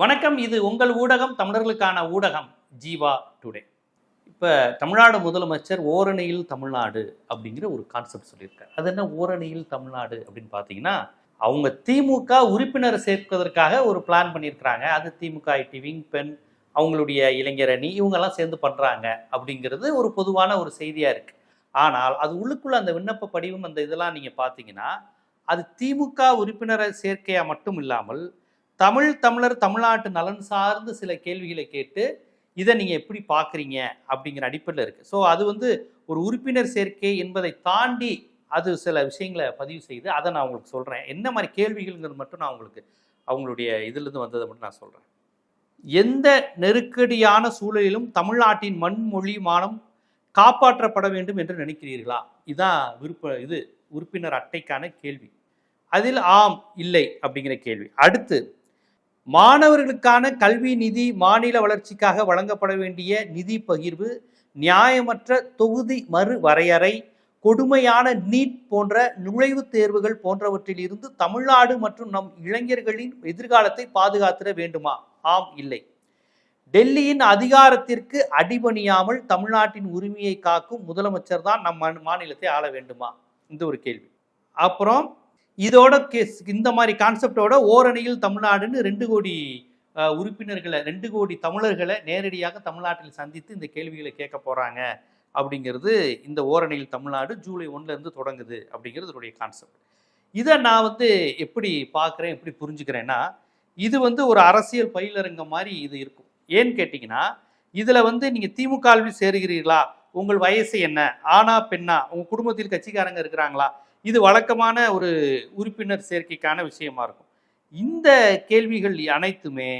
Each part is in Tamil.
வணக்கம். இது உங்கள் ஊடகம் தமிழர்களுக்கான ஊடகம் ஜீவா டுடே. இப்போ தமிழ்நாடு முதலமைச்சர் ஓரணியில் தமிழ்நாடு அப்படிங்கிற ஒரு கான்செப்ட் சொல்லியிருக்காரு. அது என்ன ஓரணியில் தமிழ்நாடு அப்படின்னு பார்த்தீங்கன்னா அவங்க திமுக உறுப்பினர் சேர்ப்பதற்காக ஒரு பிளான் பண்ணியிருக்கிறாங்க. அது திமுக ஐடி விங் பெண் அவங்களுடைய இளைஞர் அணி இவங்கெல்லாம் சேர்ந்து பண்ணுறாங்க அப்படிங்கிறது ஒரு பொதுவான ஒரு செய்தியாக இருக்குது ஆனால் அது உள்ளுக்குள்ள அந்த விண்ணப்ப படிவம் அந்த இதெல்லாம் நீங்கள் பார்த்தீங்கன்னா அது திமுக உறுப்பினரை சேர்க்கையாக மட்டும் இல்லாமல் தமிழ் தமிழர் தமிழ்நாட்டு நலன் சார்ந்து சில கேள்விகளை கேட்டு இதை நீங்கள் எப்படி பார்க்குறீங்க அப்படிங்கிற அடிப்படையில் இருக்குது ஸோ அது வந்து ஒரு உறுப்பினர் சேர்க்கை என்பதை தாண்டி அது சில விஷயங்களை பதிவு செய்து அதை நான் உங்களுக்கு சொல்கிறேன் என்ன மாதிரி கேள்விகள்ங்கிறது மட்டும் நான் உங்களுக்கு அவங்களுடைய இதிலிருந்து வந்ததை மட்டும் நான் சொல்கிறேன் எந்த நெருக்கடியான சூழலிலும் தமிழ்நாட்டின் மண் மொழி மானம் காப்பாற்றப்பட வேண்டும் என்று நினைக்கிறீர்களா? இதான் விருப்ப இது உறுப்பினர் அட்டைக்கான கேள்வி. அதில் ஆம் இல்லை அப்படிங்கிற கேள்வி. அடுத்து மாணவர்களுக்கான கல்வி நிதி மாநில வளர்ச்சிக்காக வழங்கப்பட வேண்டிய நிதி பகிர்வு நியாயமற்ற தொகுதி மறு வரையறை கொடுமையான நீட் போன்ற நுழைவுத் தேர்வுகள் போன்றவற்றில் இருந்து தமிழ்நாடு மற்றும் நம் இளைஞர்களின் எதிர்காலத்தை பாதுகாத்திட வேண்டுமா? ஆம் இல்லை. டெல்லியின் அதிகாரத்திற்கு அடிபணியாமல் தமிழ்நாட்டின் உரிமையை காக்கும் முதலமைச்சர் தான் நம் மாநிலத்தை ஆள வேண்டுமா? இந்த ஒரு கேள்வி. அப்புறம் இதோட கேஸ் இந்த மாதிரி கான்செப்டோட ஓரணியில் தமிழ்நாடுன்னு ரெண்டு கோடி உறுப்பினர்களை ரெண்டு கோடி தமிழர்களை நேரடியாக தமிழ்நாட்டில் சந்தித்து இந்த கேள்விகளை கேட்க போகிறாங்க அப்படிங்கிறது இந்த ஓரணியில் தமிழ்நாடு ஜூலை ஒன்லேருந்து தொடங்குது அப்படிங்கிறது இதனுடைய கான்செப்ட் இதை நான் வந்து எப்படி பார்க்குறேன் எப்படி புரிஞ்சுக்கிறேன்னா இது வந்து ஒரு அரசியல் பயிலரங்கம் மாதிரி இது இருக்கும். ஏன்னு கேட்டிங்கன்னா இதில் வந்து நீங்கள் திமுகவில் சேருகிறீர்களா? உங்கள் வயசு என்ன? ஆனா பெண்ணா? உங்கள் குடும்பத்தில் கட்சிக்காரங்க இருக்கிறாங்களா? இது வழக்கமான ஒரு உறுப்பினர் சேர்க்கைக்கான விஷயமா இருக்கும். இந்த கேள்விகள் அனைத்துமே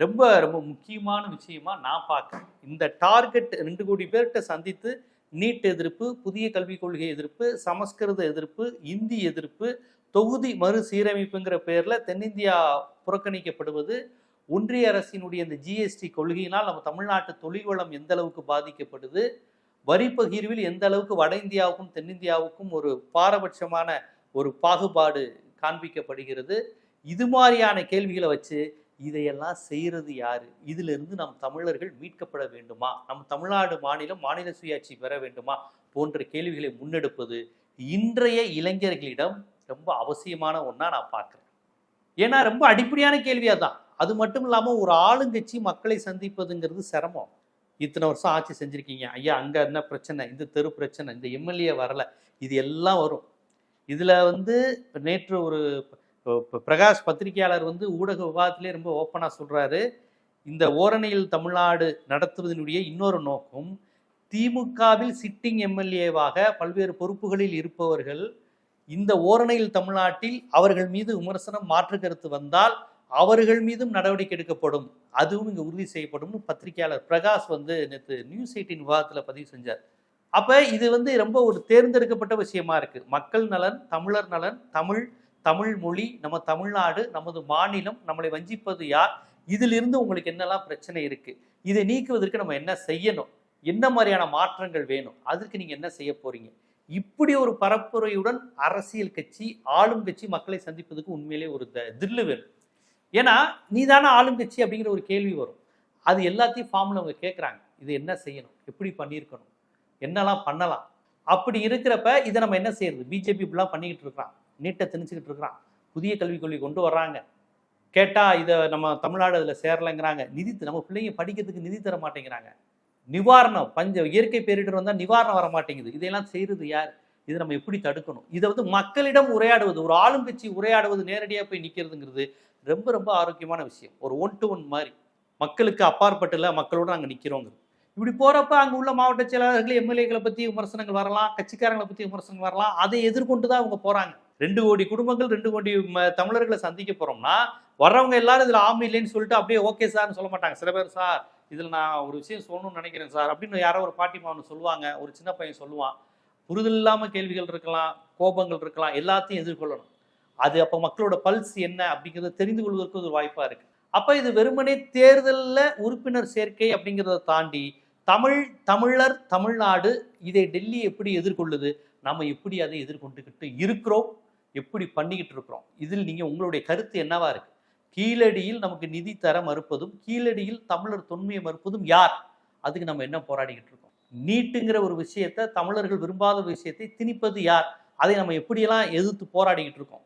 ரொம்ப ரொம்ப முக்கியமான விஷயமா நான் பார்க்குறேன். இந்த டார்கெட் ரெண்டு கோடி பேர்கிட்ட சந்தித்து நீட் எதிர்ப்பு புதிய கல்விக் கொள்கை எதிர்ப்பு சமஸ்கிருத எதிர்ப்பு இந்தி எதிர்ப்பு தொகுதி மறுசீரமைப்புங்கிற பேரில் தென்னிந்தியா புறக்கணிக்கப்படுவது ஒன்றிய அரசினுடைய இந்த ஜிஎஸ்டி கொள்கையினால் நம்ம தமிழ்நாட்டு தொழில் வளம் எந்த அளவுக்கு பாதிக்கப்படுது வரி பகிர்வில் எந்த அளவுக்கு வட இந்தியாவுக்கும் தென்னிந்தியாவுக்கும் ஒரு பாரபட்சமான ஒரு பாகுபாடு காண்பிக்கப்படுகிறது? இது மாதிரியான கேள்விகளை வச்சு இதையெல்லாம் செய்கிறது யாரு? இதிலிருந்து நம் தமிழர்கள் மீட்கப்பட வேண்டுமா? நம் தமிழ்நாடு மாநிலம் மாநில சுயாட்சி பெற வேண்டுமா? போன்ற கேள்விகளை முன்னெடுப்பது இன்றைய இளைஞர்களிடம் ரொம்ப அவசியமான ஒன்றா நான் பார்க்குறேன். ஏன்னா ரொம்ப அடிப்படையான கேள்வியாக தான் அது மட்டும் இல்லாமல் ஒரு ஆளுங்கட்சி மக்களை சந்திப்பதுங்கிறது சிரமம். இத்தனை வருஷம் ஆட்சி செஞ்சுருக்கீங்க. ஐயா அங்கே என்ன பிரச்சனை? இந்த தெரு பிரச்சனை. இந்த எம்எல்ஏ வரல. இது எல்லாம் வரும். இதில் வந்து இப்போ நேற்று ஒரு பிரகாஷ் பத்திரிகையாளர் வந்து ஊடக விவாதத்திலே ரொம்ப ஓப்பனாக சொல்கிறாரு இந்த ஓரணியில் தமிழ்நாடு நடத்துவதனுடைய இன்னொரு நோக்கம் திமுகவில் சிட்டிங் எம்எல்ஏவாக பல்வேறு பொறுப்புகளில் இருப்பவர்கள் இந்த ஓரணையில் தமிழ்நாட்டில் அவர்கள் மீது விமர்சனம் மாற்று கருத்து வந்தால் அவர்கள் மீதும் நடவடிக்கை எடுக்கப்படும். அதுவும் இங்கே உறுதி செய்யப்படும்னு பத்திரிகையாளர் பிரகாஷ் வந்து நேற்று நியூஸ் எயிட்டின் விவாதத்தில் பதிவு செஞ்சார். அப்போ இது வந்து ரொம்ப ஒரு தேர்ந்தெடுக்கப்பட்ட விஷயமா இருக்குது மக்கள் நலன் தமிழர் நலன் தமிழ் தமிழ் மொழி நம்ம தமிழ்நாடு நமது மாநிலம் நம்மளை வஞ்சிப்பது யார்? இதிலிருந்து உங்களுக்கு என்னெல்லாம் பிரச்சனை இருக்குது இதை நீக்குவதற்கு நம்ம என்ன செய்யணும்? என்ன மாதிரியான மாற்றங்கள் வேணும்? அதற்கு நீங்கள் என்ன செய்ய போகிறீங்க இப்படி ஒரு பரப்புரையுடன் அரசியல் கட்சி ஆளும் கட்சி மக்களை சந்திப்பதுக்கு உண்மையிலே ஒரு த- தில்லு வேணும். ஏன்னா நீதானே ஆளும் கட்சி அப்படிங்கிற ஒரு கேள்வி வரும். அது எல்லாத்தையும் ஃபார்மில் அவங்க கேட்குறாங்க இது என்ன செய்யணும்? எப்படி பண்ணியிருக்கணும்? என்னெல்லாம் பண்ணலாம்? அப்படி இருக்கிறப்ப இதை நம்ம என்ன செய்யறது? பிஜேபி இப்படிலாம் பண்ணிக்கிட்டு இருக்கிறான். நீட்டை திணிச்சுக்கிட்டு இருக்கிறான். புதிய கல்விக் கொள்கை கொண்டு வர்றாங்க. கேட்டால் இதை நம்ம தமிழ்நாடு அதில் சேரலைங்கிறாங்க. நிதி நம்ம பிள்ளைங்க படிக்கிறதுக்கு நிதி தர மாட்டேங்கிறாங்க. நிவாரணம் பஞ்ச இயற்கை பேரிடர் வந்தால் நிவாரணம் வர மாட்டேங்குது இதையெல்லாம் செய்கிறது யார்? இதை நம்ம எப்படி தடுக்கணும்? இதை வந்து மக்களிடம் உரையாடுவது ஒரு ஆளும் கட்சி உரையாடுவது நேரடியாக போய் நிற்கிறதுங்கிறது ரொம்ப ரொம்ப ஆரோக்கியமான விஷயம். ஒரு ஒன் டு ஒன் மாதிரி. மக்களுக்கு அப்பாற்பட்டில் மக்களோட நாங்கள் நிற்கிறோங்கிறது இப்படி போகிறப்ப அங்கே உள்ள மாவட்ட செயலாளர்கள் எம்எல்ஏக்களை பற்றி விமர்சனங்கள் வரலாம் கட்சிக்காரங்களை பற்றி விமர்சனங்கள் வரலாம். அதை எதிர்கொண்டு தான் அவங்க போகிறாங்க ரெண்டு கோடி குடும்பங்கள் ரெண்டு கோடி ம- தமிழர்களை சந்திக்க போகிறோம்னா வர்றவங்க எல்லாரும் இதில் ஆமை இல்லைன்னு சொல்லிட்டு அப்படியே ஓகே சார்னு சொல்ல மாட்டாங்க. சில பேர் சார் இதில் நான் ஒரு விஷயம் சொல்லணும்னு நினைக்கிறேன் சார் அப்படின்னு யாரோ ஒரு பாட்டி மாவன் சொல்லுவாங்க ஒரு சின்ன பையன் சொல்லுவான். புரிதல் இல்லாமல் கேள்விகள் இருக்கலாம் கோபங்கள் இருக்கலாம் எல்லாத்தையும் எதிர்கொள்ளணும். அது அப்போ மக்களோட பல்ஸ் என்ன அப்படிங்கிறத தெரிந்து கொள்வதற்கு ஒரு வாய்ப்பாக இருக்கு. அப்போ இது வெறுமனே தேர்தலில் உறுப்பினர் சேர்க்கை அப்படிங்கிறத தாண்டி தமிழ் தமிழர் தமிழ்நாடு இதை டெல்லி எப்படி எதிர்கொள்ளுது நம்ம எப்படி அதை எதிர்கொண்டுக்கிட்டு இருக்கிறோம் எப்படி பண்ணிக்கிட்டு இருக்கிறோம் இதில் நீங்கள் உங்களுடைய கருத்து என்னவா இருக்கு? கீழடியில் நமக்கு நிதி தர மறுப்பதும் கீழடியில் தமிழர் தொன்மையை மறுப்பதும் யார்? அதுக்கு நம்ம என்ன போராடிக்கிட்டு இருக்கோம்? நீட்டுங்கிற ஒரு விஷயத்தை தமிழர்கள் விரும்பாத விஷயத்தை திணிப்பது யார்? அதை நம்ம எப்படியெல்லாம் எதிர்த்து போராடிக்கிட்டு இருக்கோம்?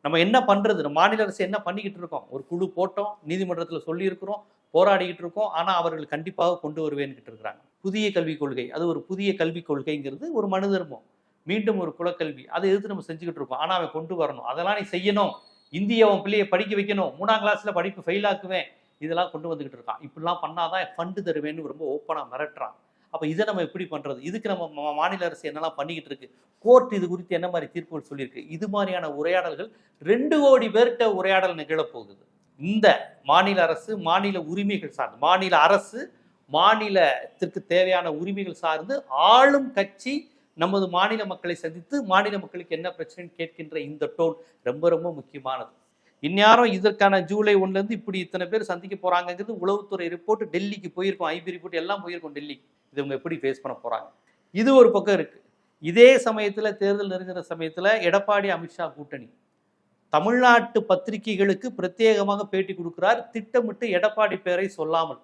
நம்ம என்ன பண்ணுறது மாநில அரசு என்ன பண்ணிக்கிட்டு இருக்கோம்? ஒரு குழு போட்டோம் நீதிமன்றத்தில் சொல்லியிருக்கிறோம் போராடிக்கிட்டு இருக்கோம். ஆனால் அவர்கள் கண்டிப்பாக கொண்டு வருவேன்கிட்டு இருக்கிறாங்க. புதிய கல்விக் கொள்கை. அது ஒரு புதிய கல்விக் கொள்கைங்கிறது ஒரு மனு தர்மம் மீண்டும் ஒரு குலக்கல்வி. அதை எதிர்த்து நம்ம செஞ்சுக்கிட்டு இருக்கோம். ஆனால் அவன் கொண்டு வரணும். அதெல்லாம் நீ செய்யணும். இந்திய அவன் பிள்ளையை படிக்க வைக்கணும். மூணாம் கிளாஸில் படிப்பு ஃபெயில் ஆக்குவேன். இதெல்லாம் கொண்டு வந்துக்கிட்டு இருக்கான். இப்படிலாம் பண்ணாதான் ஃபண்டு தருவேன்னு ரொம்ப ஓப்பனாக மிரட்டுறான். அப்போ இதை நம்ம எப்படி பண்ணுறது இதுக்கு நம்ம மாநில அரசு என்னெல்லாம் பண்ணிக்கிட்டு இருக்கு? கோர்ட் இது குறித்து என்ன மாதிரி தீர்ப்புகள் சொல்லியிருக்கு? இது மாதிரியான உரையாடல்கள் ரெண்டு கோடி பேர்கிட்ட உரையாடல் நிகழப்போகுது. இந்த மாநில அரசு மாநில உரிமைகள் சார்ந்து மாநில அரசு மாநிலத்திற்கு தேவையான உரிமைகள் சார்ந்து ஆளும் கட்சி நமது மாநில மக்களை சந்தித்து மாநில மக்களுக்கு என்ன பிரச்சனைன்னு கேட்கின்ற இந்த டோன் ரொம்ப ரொம்ப முக்கியமானது. இந்நேரம் இதற்கான ஜூலை ஒன்றுலேருந்து இப்படி இத்தனை பேர் சந்திக்க போகிறாங்கங்கிறது உளவுத்துறை ரிப்போர்ட் டெல்லிக்கு போயிருக்கும் ஐபி ரிப்போர்ட் எல்லாம் போயிருக்கும் டெல்லி. இது இவங்க எப்படி ஃபேஸ் பண்ண போகிறாங்க இது ஒரு பக்கம் இருக்குது இதே சமயத்தில் தேர்தல் நெருங்குற சமயத்தில் எடப்பாடி அமித்ஷா கூட்டணி. தமிழ்நாட்டு பத்திரிகைகளுக்கு பிரத்யேகமாக பேட்டி கொடுக்கிறார். திட்டமிட்டு எடப்பாடி பேரை சொல்லாமல்.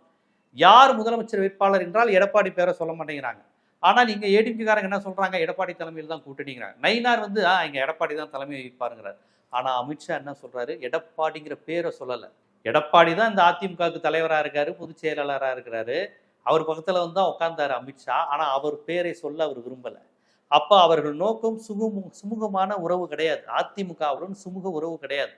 யார் முதலமைச்சர் வேட்பாளர் என்றால் எடப்பாடி பேரை சொல்ல மாட்டேங்கிறாங்க. ஆனால் இங்கே ஏடிபிக்காரங்க என்ன சொல்கிறாங்க எடப்பாடி தலைமையில் தான் கூட்டணிங்கிறாங்க. நயினார் வந்து ஆ எடப்பாடி தான் தலைமை வைப்பாருங்கிறார் ஆனால் அமித்ஷா என்ன சொல்றாரு? எடப்பாடிங்கிற பேரை சொல்லலை. எடப்பாடி தான் இந்த அதிமுகவுக்கு தலைவராக இருக்காரு பொதுச் செயலாளராக இருக்கிறாரு. அவர் பக்கத்தில் வந்து தான் உட்கார்ந்தார் அமித்ஷா ஆனால் அவர் பேரை சொல்ல அவர் விரும்பல. அப்போ அவர்கள் நோக்கம் சுகுமு சுமூகமான உறவு கிடையாது. அதிமுகவுடன் சுமூக உறவு கிடையாது.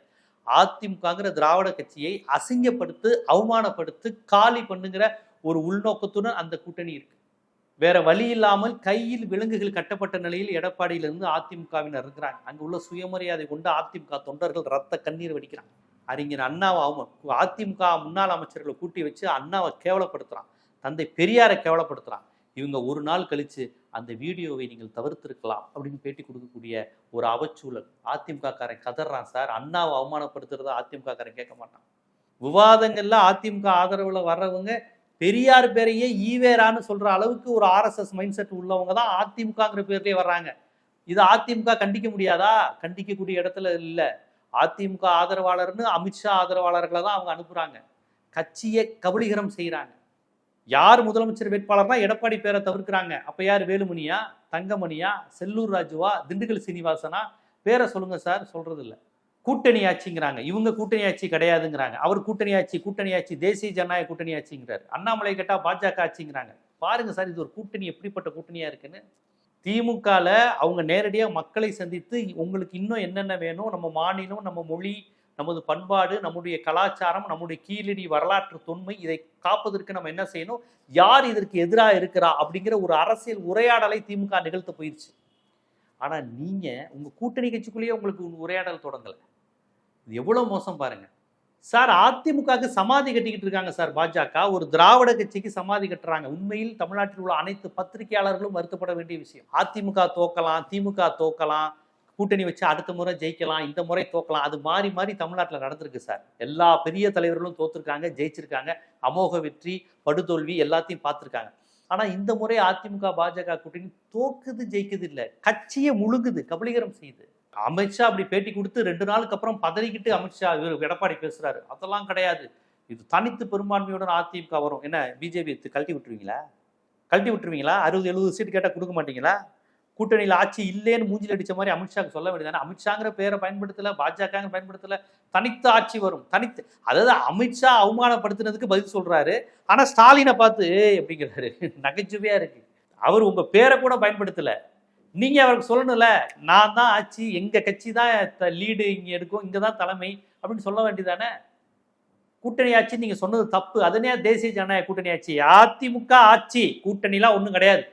அதிமுகங்கிற திராவிட கட்சியை அசிங்கப்படுத்து அவமானப்படுத்து காலி பண்ணுங்கிற ஒரு உள்நோக்கத்துடன் அந்த கூட்டணி இருக்கு. வேற வழி இல்லாமல் கையில் விலங்குகள் கட்டப்பட்ட நிலையில் எடப்பாடியிலிருந்து அதிமுகவினர் இருக்கிறாங்க. அங்கே உள்ள சுயமரியாதை கொண்டு அதிமுக தொண்டர்கள் ரத்த கண்ணீர் வடிக்கிறாங்க. அறிஞர் அண்ணாவை அவம அதிமுக முன்னாள் அமைச்சர்களை கூட்டி வச்சு அண்ணாவை கேவலப்படுத்துறான். தந்தை பெரியாரை கேவலப்படுத்துறான். இவங்க ஒரு நாள் கழிச்சு அந்த வீடியோவை நீங்கள் தவிர்த்திருக்கலாம் அப்படின்னு பேட்டி கொடுக்கக்கூடிய ஒரு அவச்சூழல். அதிமுக காரன் கதறான் சார். அண்ணாவை அவமானப்படுத்துறத அதிமுக காரன் கேட்க மாட்டான். விவாதங்கள்ல அதிமுக ஆதரவுல வர்றவங்க பெரியார் பேரையே ஈவேரான்னு சொல்ற அளவுக்கு ஒரு ஆர்எஸ்எஸ் மைண்ட் செட் உள்ளவங்க தான் அதிமுகங்கிற பேர்லேயே வர்றாங்க. இது அதிமுக கண்டிக்க முடியாதா? கண்டிக்கக்கூடிய இடத்துல இல்லை. அதிமுக ஆதரவாளர்னு அமித்ஷா ஆதரவாளர்களை தான் அவங்க அனுப்புறாங்க. கட்சியை கபலீகரம் செய்கிறாங்க யார் முதலமைச்சர் வேட்பாளர்னா எடப்பாடி பேரை தவிர்க்கிறாங்க. அப்போ யார்? வேலுமணியா? தங்கமணியா? செல்லூர் ராஜுவா? திண்டுக்கல் சீனிவாசனா? பேரை சொல்லுங்க சார் சொல்றது இல்லை கூட்டணி ஆட்சிங்கிறாங்க இவங்க கூட்டணி ஆட்சி கிடையாதுங்கிறாங்க. அவர் கூட்டணி ஆட்சி கூட்டணி ஆட்சி தேசிய ஜனநாயக கூட்டணி ஆட்சிங்கிறார் அண்ணாமலை கேட்டா பாஜக ஆட்சிங்கிறாங்க. பாருங்க சார் இது ஒரு கூட்டணி எப்படிப்பட்ட கூட்டணியாக இருக்குன்னு. திமுகவில் அவங்க நேரடியாக மக்களை சந்தித்து உங்களுக்கு இன்னும் என்னென்ன வேணும்? நம்ம மாநிலம் நம்ம மொழி நமது பண்பாடு நம்முடைய கலாச்சாரம் நம்முடைய கீழடி வரலாற்று தொன்மை இதை காப்பதற்கு நம்ம என்ன செய்யணும்? யார் இதற்கு எதிராக இருக்கிறா? அப்படிங்கிற ஒரு அரசியல் உரையாடலை திமுக நிகழ்த்த போயிடுச்சு ஆனால் நீங்கள் உங்கள் கூட்டணி கட்சிக்குள்ளேயே உங்களுக்கு உரையாடல் தொடங்கலை. இது எவ்வளோ மோசம் பாருங்க. சார் அதிமுகவுக்கு சமாதி கட்டிக்கிட்டு இருக்காங்க சார் பாஜக. ஒரு திராவிட கட்சிக்கு சமாதி கட்டுறாங்க. உண்மையில் தமிழ்நாட்டில் உள்ள அனைத்து பத்திரிகையாளர்களும் வருத்தப்பட வேண்டிய விஷயம். அதிமுக தோக்கலாம் திமுக தோக்கலாம் கூட்டணி வச்சு அடுத்த முறை ஜெயிக்கலாம் இந்த முறை தோக்கலாம். அது மாறி மாறி தமிழ்நாட்டில் நடந்திருக்கு சார். எல்லா பெரிய தலைவர்களும் தோத்துருக்காங்க ஜெயிச்சிருக்காங்க. அமோக வெற்றி படுதோல்வி எல்லாத்தையும் பார்த்துருக்காங்க. ஆனால் இந்த முறை அதிமுக பாஜக கூட்டணி தோக்குது ஜெயிக்குது இல்லை. கட்சியை முழுங்குது கபலீகரம் செய்யுது. அமித்ஷா அப்படி பேட்டி கொடுத்து ரெண்டு நாளுக்கு அப்புறம் பதறிக்கிட்டு அமித்ஷா இவர் எடப்பாடி பேசுறாரு. அதெல்லாம் கிடையாது. இது தனித்து பெரும்பான்மையுடன் அதிமுக வரும். என்ன பிஜேபி கழட்டி விட்டுருவீங்களா? கழட்டி விட்டுருவீங்களா? அறுபது எழுபது சீட் கேட்டால் கொடுக்க மாட்டீங்களா? கூட்டணியில் ஆட்சி இல்லைன்னு மூஞ்சில் அடிச்ச மாதிரி அமித்ஷாக்கு சொல்ல வேண்டியதானே அமித்ஷாங்கிற பேரை பயன்படுத்தலை பாஜகங்க பயன்படுத்தலை தனித்து ஆட்சி வரும். தனித்து அதாவது அமித்ஷா அவமானப்படுத்தினதுக்கு பதில் சொல்கிறாரு ஆனால் ஸ்டாலினை பார்த்து அப்படிங்கிறாரு. நகைச்சுவையாக இருக்கு. அவர் உங்கள் பேரை கூட பயன்படுத்தலை. நீங்கள் அவருக்கு சொல்லணும்ல நான் தான் ஆட்சி எங்கள் கட்சி தான் லீடு இங்கே எடுக்கும் இங்கே தான் தலைமை அப்படின்னு சொல்ல வேண்டியதானே கூட்டணி ஆட்சி நீங்கள் சொன்னது தப்பு. அதனே தேசிய ஜனநாயக கூட்டணி ஆட்சி. அதிமுக ஆட்சி. கூட்டணிலாம் ஒன்றும் கிடையாது.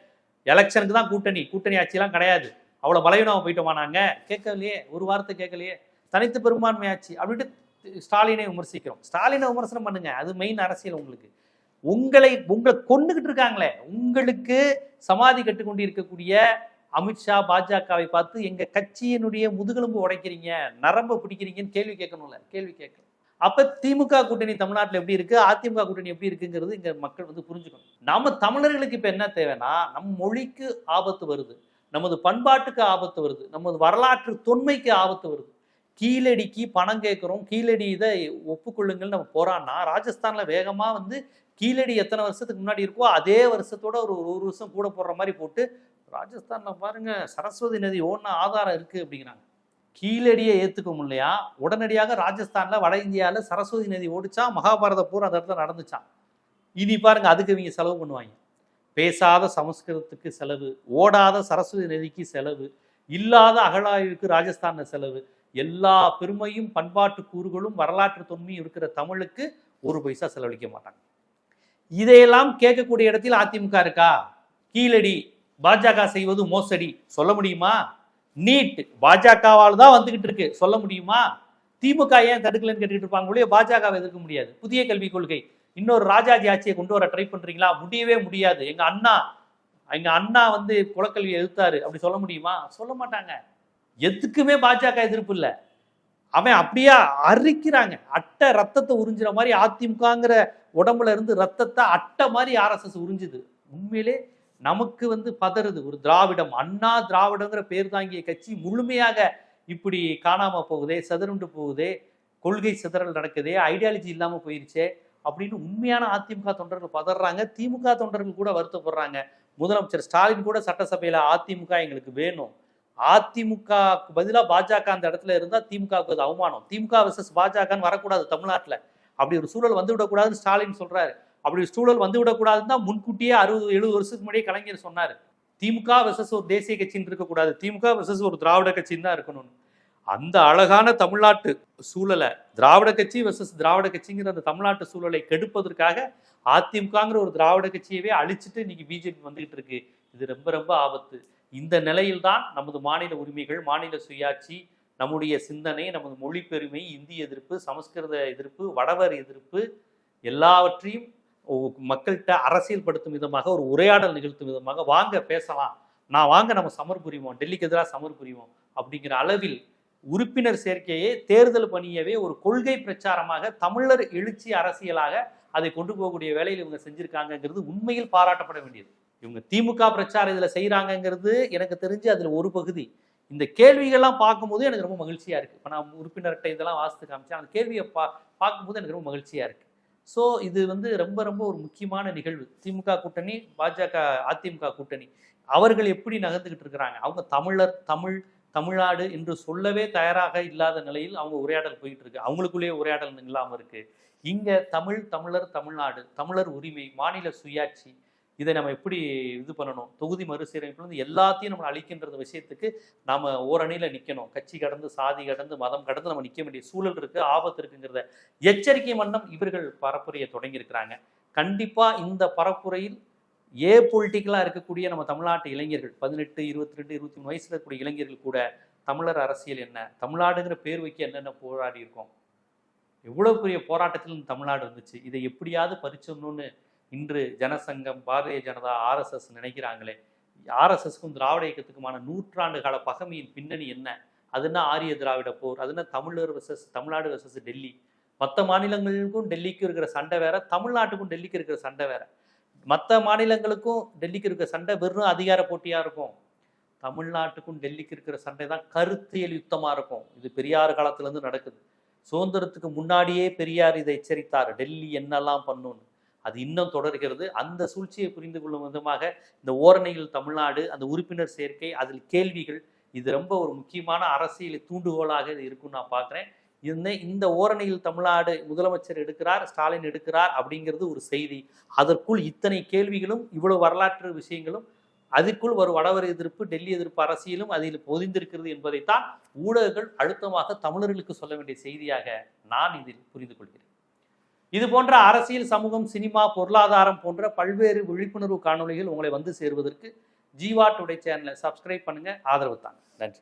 எலெக்ஷனுக்கு தான் கூட்டணி. கூட்டணி ஆட்சிலாம் கிடையாது. அவ்வளோ பலவீனம் போயிட்டோமா நாங்கள் கேட்கலையே. ஒரு வார்த்தை கேட்கலையே. தனித்து பெரும்பான்மை ஆட்சி அப்படின்ட்டு ஸ்டாலினை விமர்சிக்கிறோம். ஸ்டாலினை விமர்சனம் பண்ணுங்க. அது மெயின் அரசியல் உங்களுக்கு. உங்களை உங்களை கொண்டுகிட்டு இருக்காங்களே. உங்களுக்கு சமாதி கட்டுக்கொண்டு இருக்கக்கூடிய அமித்ஷா பாஜகவை பார்த்து எங்க கட்சியினுடைய முதுகெலும்பு உடைக்கிறீங்க நரம்பு பிடிக்கிறீங்கன்னு கேள்வி கேட்கணும்ல கேள்வி கேட்கணும். அப்ப திமுக கூட்டணி தமிழ்நாட்டில் எப்படி இருக்கு அதிமுக கூட்டணி எப்படி இருக்குங்கிறது இங்க மக்கள் வந்து புரிஞ்சுக்கணும். நம்ம தமிழர்களுக்கு இப்ப என்ன தேவைன்னா நம் மொழிக்கு ஆபத்து வருது நமது பண்பாட்டுக்கு ஆபத்து வருது நமது வரலாற்று தொன்மைக்கு ஆபத்து வருது. கீழடிக்கு பணம் கேட்குறோம் கீழடி இதை ஒப்புக்கொள்ளுங்கள் நம்ம போறான்னா ராஜஸ்தான்ல வேகமாக வந்து கீழடி எத்தனை வருஷத்துக்கு முன்னாடி இருக்கோ அதே வருஷத்தோட ஒரு ஒரு வருஷம் கூட போடுற மாதிரி போட்டு ராஜஸ்தானில் பாருங்க சரஸ்வதி நதி ஓடின ஆதாரம் இருக்குது அப்படிங்கிறாங்க. கீழடியை ஏற்றுக்க முடியலையா? உடனடியாக ராஜஸ்தானில் வட இந்தியாவில் சரஸ்வதி நதி ஓடிச்சா? மகாபாரத போர் அந்த இடத்துல நடந்துச்சான் இனி பாருங்க அதுக்கு இவங்க செலவு பண்ணுவாங்க. பேசாத சமஸ்கிருதத்துக்கு செலவு ஓடாத சரஸ்வதி நதிக்கு செலவு இல்லாத அகழாய்வுக்கு ராஜஸ்தானில் செலவு எல்லா பெருமையும் பண்பாட்டு கூறுகளும் வரலாற்று தொன்மையும் இருக்கிற தமிழுக்கு ஒரு பைசா செலவழிக்க மாட்டாங்க. இதையெல்லாம் கேட்கக்கூடிய இடத்தில் அதிமுக இருக்கா? கீழடி பாஜக செய்வது மோசடி. சொல்ல முடியுமா? நீட் பாஜகவால் தான் வந்துகிட்டு இருக்கு. சொல்ல முடியுமா? திமுக ஏன் தடுக்கலன்னு கேட்டுக்கிட்டு இருப்பாங்க ஒழிய பாஜகவை எதிர்க்க முடியாது. புதிய கல்விக் கொள்கை. இன்னொரு ராஜாஜி ஆட்சியை கொண்டு வர ட்ரை பண்றீங்களா? முடியவே முடியாது. எங்க அண்ணா எங்க அண்ணா வந்து குலக்கல்வியை எதிர்த்தாரு. அப்படி சொல்ல முடியுமா? சொல்ல மாட்டாங்க. எதுக்குமே பாஜக எதிர்ப்பு இல்லை. அவன் அப்படியே? அரிக்கிறாங்க. அட்டை ரத்தத்தை உறிஞ்சுற மாதிரி அதிமுகங்கிற உடம்புல இருந்து ரத்தத்தை அட்டை மாதிரி ஆர்எஸ்எஸ் உறிஞ்சுது. உண்மையிலே நமக்கு வந்து பதறுது. ஒரு திராவிடம் அண்ணா திராவிடங்கிற பேர் தாங்கிய கட்சி முழுமையாக இப்படி காணாம போகுதே சிதறுண்டு போகுதே கொள்கை சிதறல் நடக்குதே ஐடியாலஜி இல்லாம போயிருச்சே அப்படின்னு உண்மையான அதிமுக தொண்டர்கள் பதறாங்க. திமுக தொண்டர்கள் கூட வருத்தப்படுறாங்க. முதலமைச்சர் ஸ்டாலின் கூட சட்டசபையில அதிமுக எங்களுக்கு வேணும். அதிமுகவுக்கு பதிலாக பாஜக அந்த இடத்துல இருந்தால் திமுகவுக்கு அது அவமானம். திமுக விசஸ் பாஜகன்னு வரக்கூடாது தமிழ்நாட்டில். அப்படி ஒரு சூழல் வந்து விடக்கூடாதுன்னு ஸ்டாலின் சொல்றாரு. அப்படி சூழல் வந்து விடக்கூடாதுன்னு தான் முன்கூட்டியே அறுபது எழுபது வருஷத்துக்கு முன்னாடியே கலைஞர் சொன்னார். திமுக விசஸ் ஒரு தேசிய கட்சின்னு இருக்கக்கூடாது. திமுக விசஸ் ஒரு திராவிட கட்சின்னு தான் இருக்கணும்னு. அந்த அழகான தமிழ்நாட்டு சூழலை திராவிட கட்சி வெர்சஸ் திராவிட கட்சிங்கிற அந்த தமிழ்நாட்டு சூழலை கெடுப்பதற்காக அதிமுகங்கிற ஒரு திராவிட கட்சியவே அழிச்சிட்டு இன்னைக்கு பிஜேபி வந்துகிட்டு இருக்கு. இது ரொம்ப ரொம்ப ஆபத்து. இந்த நிலையில்தான் நமது மாநில உரிமைகள் மாநில சுயாட்சி நம்முடைய சிந்தனை நமது மொழி பெருமை இந்தி எதிர்ப்பு சமஸ்கிருத எதிர்ப்பு வடவர் எதிர்ப்பு எல்லாவற்றையும் மக்கள்கிட்ட அரசியல்படுத்தும் விதமாக ஒரு உரையாடல் நிகழ்த்தும் விதமாக வாங்க பேசலாம். நான் வாங்க நம்ம சமர் புரிவோம் டெல்லிக்கு எதிராக சமர் புரிவோம் அப்படிங்கிற அளவில் உறுப்பினர் சேர்க்கையே தேர்தல் பணியவே ஒரு கொள்கை பிரச்சாரமாக தமிழர் எழுச்சி அரசியலாக அதை கொண்டு போகக்கூடிய வேலையில் இவங்க செஞ்சுருக்காங்கங்கிறது உண்மையில் பாராட்டப்பட வேண்டியது. இவங்க திமுக பிரச்சாரம் இதில் செய்கிறாங்கங்கிறது எனக்கு தெரிஞ்சு அதில் ஒரு பகுதி. இந்த கேள்விகள்லாம் பார்க்கும்போது எனக்கு ரொம்ப மகிழ்ச்சியாக இருக்குது இப்போ நான் உறுப்பினர்கிட்ட இதெல்லாம் வாசித்து காமிச்சேன். அந்த கேள்வியை பா பார்க்கும்போது எனக்கு ரொம்ப மகிழ்ச்சியாக இருக்குது ஸோ இது வந்து ரொம்ப ரொம்ப ஒரு முக்கியமான நிகழ்வு. திமுக கூட்டணி பாஜக அதிமுக கூட்டணி. அவர்கள் எப்படி நகர்ந்துக்கிட்டு இருக்கிறாங்க? அவங்க தமிழர் தமிழ் தமிழ்நாடு என்று சொல்லவே தயாராக இல்லாத நிலையில் அவங்க உரையாடல் போயிட்டு இருக்கு. அவங்களுக்குள்ளேயே உரையாடல் இல்லாமல் இருக்கு. இங்க தமிழ் தமிழர் தமிழ்நாடு தமிழர் உரிமை மாநில சுயாட்சி இதை நம்ம எப்படி இது பண்ணணும்? தொகுதி மறுசீரமைப்புல இருந்து எல்லாத்தையும் நம்ம அழிக்கின்ற விஷயத்துக்கு நாம ஓரணியில நிக்கணும். கட்சி கடந்து சாதி கடந்து மதம் கடந்து நம்ம நிக்க வேண்டிய சூழல் இருக்கு ஆபத்து இருக்குங்கிறத எச்சரிக்கை வண்ணம் இவர்கள் பரப்புரையை தொடங்கியிருக்கிறாங்க. கண்டிப்பாக கண்டிப்பா இந்த பரப்புரையில் ஏ பொலிட்டிக்கலாக இருக்கக்கூடிய நம்ம தமிழ்நாட்டு இளைஞர்கள் பதினெட்டு இருபத்தி ரெண்டு இருபத்தி மூணு வயசுல இருக்கக்கூடிய இளைஞர்கள் கூட தமிழர் அரசியல் என்ன? தமிழ்நாடுங்கிற பேர் வைக்க என்னென்ன போராடி இருக்கோம்? எவ்வளவு பெரிய போராட்டத்தில் தமிழ்நாடு வந்துச்சு. இதை எப்படியாவது பறிச்சிடணும்னு இன்று ஜனசங்கம் பாரதிய ஜனதா ஆர்எஸ்எஸ் நினைக்கிறாங்களே. ஆர்எஸ்எஸ்க்கும் திராவிட இயக்கத்துக்குமான நூற்றாண்டு கால பகமையின் பின்னணி என்ன? அதுனா ஆரிய திராவிட போர்? அதுனா தமிழர் வர்சஸ் தமிழ்நாடு வர்சஸ் டெல்லி? மற்ற மாநிலங்களுக்கும் டெல்லிக்கும் இருக்கிற சண்டை வேற தமிழ்நாட்டுக்கும் டெல்லிக்கு இருக்கிற சண்டை வேற. மற்ற மாநிலங்களுக்கும் டெல்லிக்கு இருக்கிற சண்டை வெறும் அதிகார போட்டியாக இருக்கும். தமிழ்நாட்டுக்கும் டெல்லிக்கு இருக்கிற சண்டை தான் கருத்தியல் யுத்தமாக இருக்கும். இது பெரியார் காலத்துலேருந்து நடக்குது. சுதந்திரத்துக்கு முன்னாடியே பெரியார் இதை எச்சரித்தார். டெல்லி என்னெல்லாம் பண்ணுன்னு அது இன்னும் தொடர்கிறது. அந்த சூழ்ச்சியை புரிந்து கொள்ளும் விதமாக இந்த ஓரணையில் தமிழ்நாடு அந்த உறுப்பினர் சேர்க்கை அதில் கேள்விகள் இது ரொம்ப ஒரு முக்கியமான அரசியல் தூண்டுகோலாக இது இருக்கும்னு நான் பார்க்குறேன். இந்த இந்த ஓரணியில் தமிழ்நாடு முதலமைச்சர் எடுக்கிறார் ஸ்டாலின் எடுக்கிறார் அப்படிங்கிறது ஒரு செய்தி. அதற்குள் இத்தனை கேள்விகளும் இவ்வளவு வரலாற்று விஷயங்களும் அதற்குள் ஒரு வடவர் எதிர்ப்பு டெல்லி எதிர்ப்பு அரசியலும் அதில் பொதிந்திருக்கிறது என்பதைத்தான் ஊடகங்கள் அழுத்தமாக தமிழர்களுக்கு சொல்ல வேண்டிய செய்தியாக நான் இதில் புரிந்து கொள்கிறேன். இது போன்ற அரசியல் சமூகம் சினிமா பொருளாதாரம் போன்ற பல்வேறு விழிப்புணர்வு காணொளிகள் உங்களை வந்து சேருவதற்கு ஜீவா டுடே சேனலை சப்ஸ்கிரைப் பண்ணுங்க. ஆதரவு தாங்க. நன்றி.